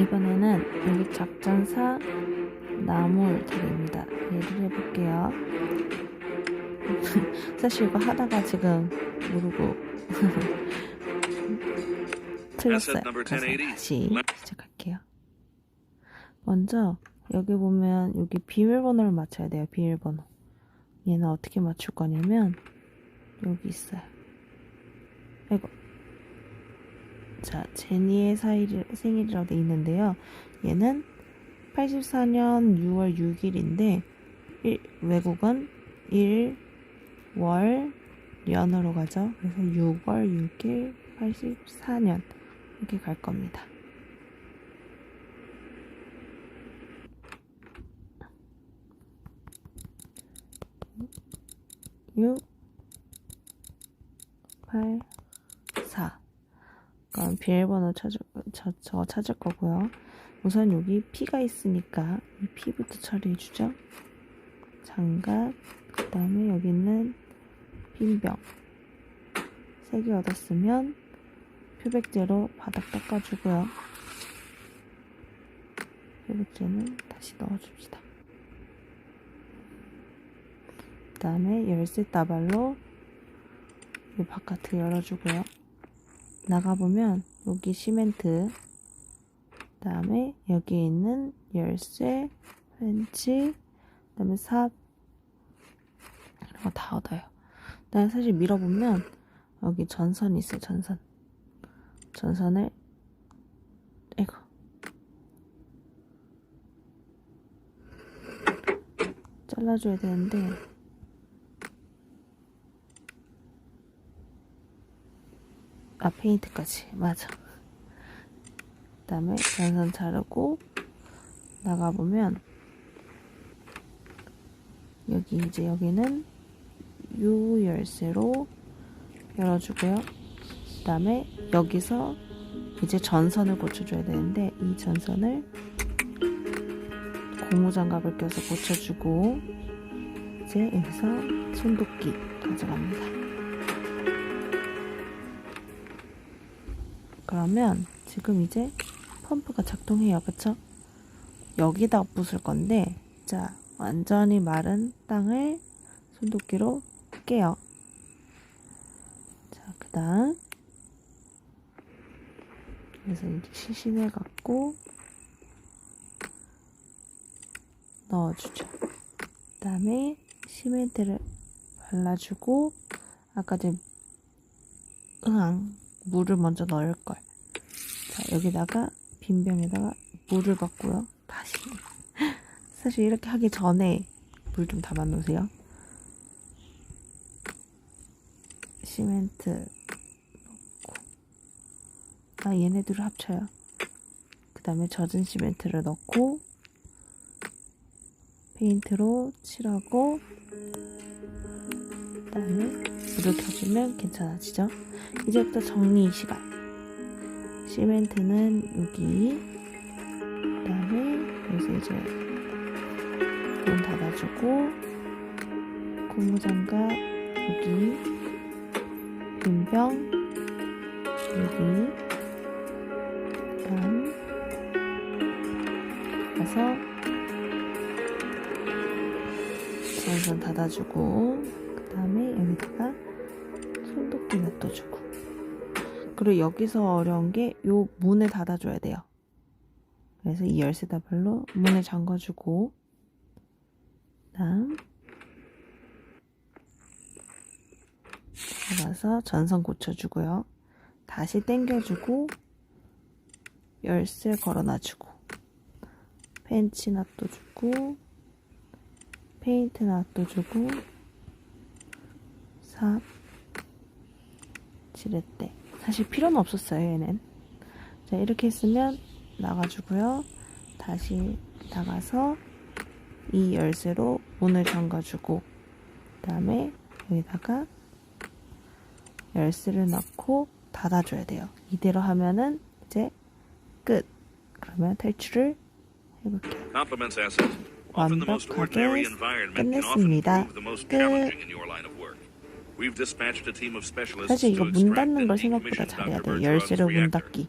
이번에는 여기 작전사 나물들입니다. 얘기를 해볼게요. 사실 이거 하다가 지금 모르고 틀렸어요. 그래서 1080. 다시 시작할게요. 먼저 여기 보면 여기 비밀번호를 맞춰야 돼요. 비밀번호. 얘는 어떻게 맞출 거냐면 여기 있어요. 아이고. 자, 제니의 사일, 생일이라고 돼 있는데요. 얘는 84년 6월 6일인데 외국은 1, 월, 년으로 가죠. 그래서 6월 6일 84년 이렇게 갈 겁니다. 6, 8, 4. 그럼 비밀번호 찾을, 저, 저 찾을 거고요. 우선 여기 P가 있으니까 이 P부터 처리해주죠. 장갑, 그 다음에 여기 있는 빈병. 3개 얻었으면 표백제로 바닥 닦아주고요. 표백제는 다시 넣어줍시다. 그 다음에 열쇠 따발로 이 바깥을 열어주고요. 나가보면 여기 시멘트 그 다음에 여기에 있는 열쇠, 펜치, 그 다음에 삽 이런 거 다 얻어요. 난 사실 밀어보면 여기 전선이 있어요. 전선. 전선을 아이고 잘라줘야 되는데 아 페인트까지. 맞아. 그 다음에 전선 자르고 나가보면 여기 이제 여기는 U 열쇠로 열어주고요. 그 다음에 여기서 이제 전선을 고쳐줘야 되는데 이 전선을 고무장갑을 껴서 고쳐주고 이제 여기서 손도끼 가져갑니다 그러면 지금 이제 펌프가 작동해요. 그쵸? 여기다 부술 건데 자 완전히 마른 땅을 손도끼로 깨요. 자, 그 다음 그래서 이제 시신을 갖고 넣어주죠. 그 다음에 시멘트를 발라주고 아까 전 응앙 물을 먼저 넣을 걸. 자, 여기다가 빈 병에다가 물을 받고요. 다시. 사실 이렇게 하기 전에 물 좀 담아 놓으세요. 시멘트 넣고. 아, 얘네들을 합쳐요. 그 다음에 젖은 시멘트를 넣고, 페인트로 칠하고, 그 다음에 불을 켜주면 괜찮아지죠? 이제부터 정리 시간. 시멘트는 여기. 그 다음에 여기서 이제 문 닫아주고, 고무장갑 여기, 빈병 여기, 다음 가서 전선 닫아주고, 그 다음에 여기다가 손도끼 놔둬주고 그리고 여기서 어려운 게 요 문을 닫아줘야 돼요. 그래서 이 열쇠 다발로 문을 잠궈주고 다음 들어가서 전선 고쳐주고요. 다시 당겨주고 열쇠 걸어놔주고 펜치 놔둬주고 페인트 놔둬주고 삽 지렛대 사실 필요는 없었어요 얘는. 자 이렇게 했으면 나가주고요. 다시 나가서 이 열쇠로 문을 잠가주고 그 다음에 여기다가 열쇠를 넣고 닫아줘야 돼요. 이대로 하면은 이제 끝. 그러면 탈출을 해볼게요. Often 끝냈습니다. 끝. 사실 이거 문 닫는 걸 생각보다 잘해야. 돼요 열쇠로 문. 닫기